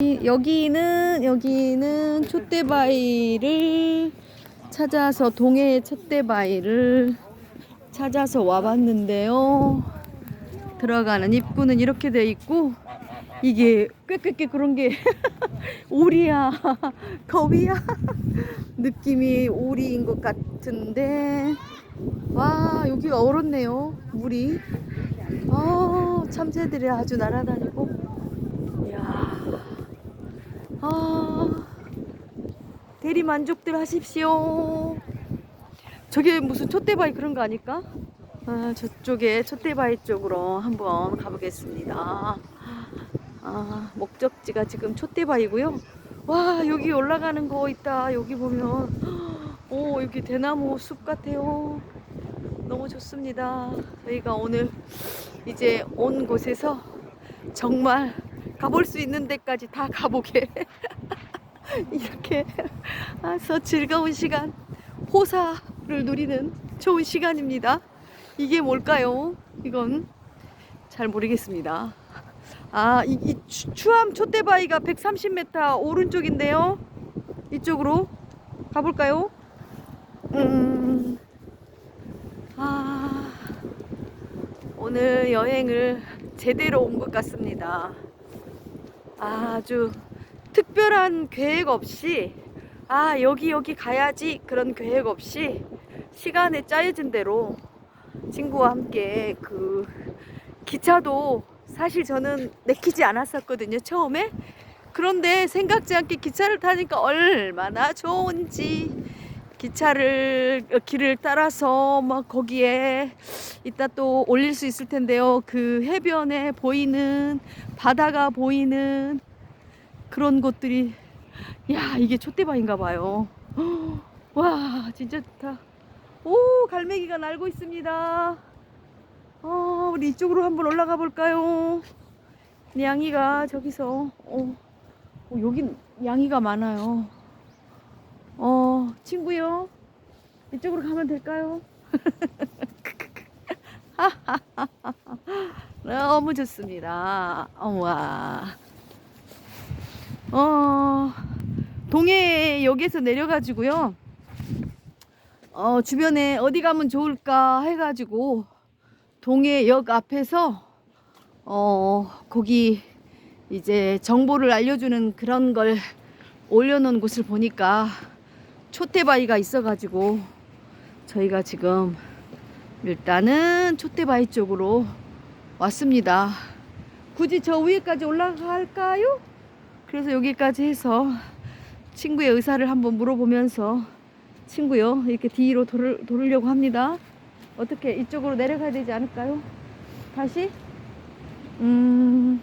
이- 여기는 여기는 촛대바위를 찾아서 동해의 촛대바위를 찾아서 와봤는데요. 들어가는 입구는 이렇게 돼 있고 이게 꾀꾀꾀 그런 게 오리야 거위야 느낌이 오리인 것 같은데. 와 여기가 얼었네요 물이. 아 참새들이 아주 날아다니고 아 대리 만족들 하십시오 저게 무슨 촛대바위 그런 거 아닐까? 아, 저쪽에 촛대바위 쪽으로 한번 가보겠습니다. 아, 목적지가 지금 촛대바위고요. 와, 여기 올라가는 거 있다. 여기 보면 오, 여기 대나무 숲 같아요. 너무 좋습니다. 저희가 오늘 이제 온 곳에서 정말 가볼 수 있는 데까지 다 가보게 이렇게 해서 즐거운 시간 호사를 누리는 좋은 시간입니다. 이게 뭘까요? 이건 잘 모르겠습니다. 아, 이, 이 추- 추암 촛대바위가 130m 오른쪽인데요. 이쪽으로 가볼까요? 음, 아, 오늘 여행을 제대로 온 것 같습니다. 아주 특별한 계획 없이 아 여기 여기 가야지 그런 계획 없이 시간에 짜여진 대로 친구와 함께 그 기차도 사실 저는 내키지 않았었거든요 처음에. 그런데 생각지 않게 기차를 타니까 얼마나 좋은지 기차를 어, 길을 따라서 막 거기에 이따 또 올릴 수 있을 텐데요. 그 해변에 보이는 바다가 보이는 그런 곳들이 야 이게 촛대바인가 봐요. 와 진짜 좋다. 오 갈매기가 날고 있습니다. 어 우리 이쪽으로 한번 올라가 볼까요? 양이가 저기서 어, 어 여긴 양이가 많아요 어 친구요? 이쪽으로 가면 될까요? 너무 좋습니다. 와. 어, 동해역에서 내려가지고요. 어, 주변에 어디 가면 좋을까 해가지고 동해역 앞에서 어, 거기 이제 정보를 알려주는 그런 걸 올려놓은 곳을 보니까 촛대바위가 있어가지고 저희가 지금 일단은 촛대바위 쪽으로 왔습니다. 굳이 저 위에까지 올라갈까요? 그래서 여기까지 해서 친구의 의사를 한번 물어보면서 친구요 이렇게 뒤로 돌을, 돌으려고 합니다. 어떻게 이쪽으로 내려가야 되지 않을까요? 다시 음.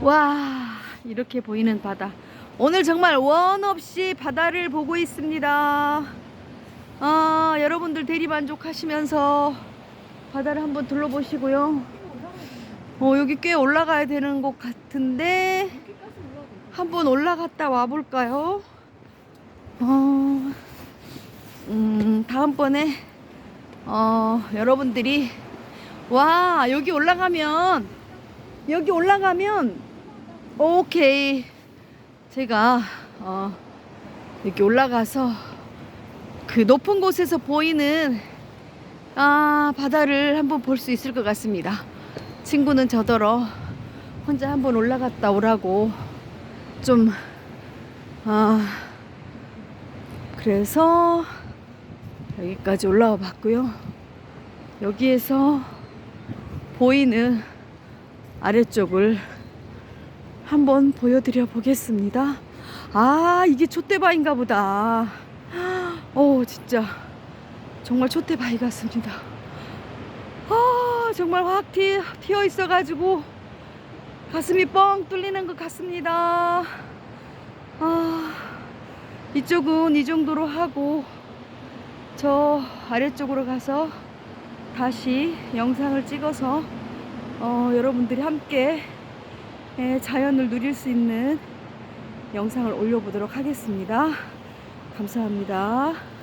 와 이렇게 보이는 바다. 오늘 정말 원 없이 바다를 보고 있습니다. 아 여러분들 대리 만족하시면서 바다를 한번 둘러보시고요. 어, 여기 꽤 올라가야 되는 것 같은데 한번 올라갔다 와 볼까요? 어, 음, 다음번에 어, 여러분들이 와 여기 올라가면 여기 올라가면 오케이 제가 어, 여기 올라가서 그 높은 곳에서 보이는 아 바다를 한번 볼 수 있을 것 같습니다. 친구는 저더러 혼자 한번 올라갔다 오라고 좀, 아, 그래서 여기까지 올라와 봤고요. 여기에서 보이는 아래쪽을 한번 보여드려 보겠습니다. 아, 이게 촛대바인가 보다. 오, 진짜. 정말 촛대바위 같습니다. 아, 정말 확 튀, 튀어 있어가지고 가슴이 뻥 뚫리는 것 같습니다. 아, 이쪽은 이 정도로 하고 저 아래쪽으로 가서 다시 영상을 찍어서 어, 여러분들이 함께 예, 자연을 누릴 수 있는 영상을 올려보도록 하겠습니다. 감사합니다.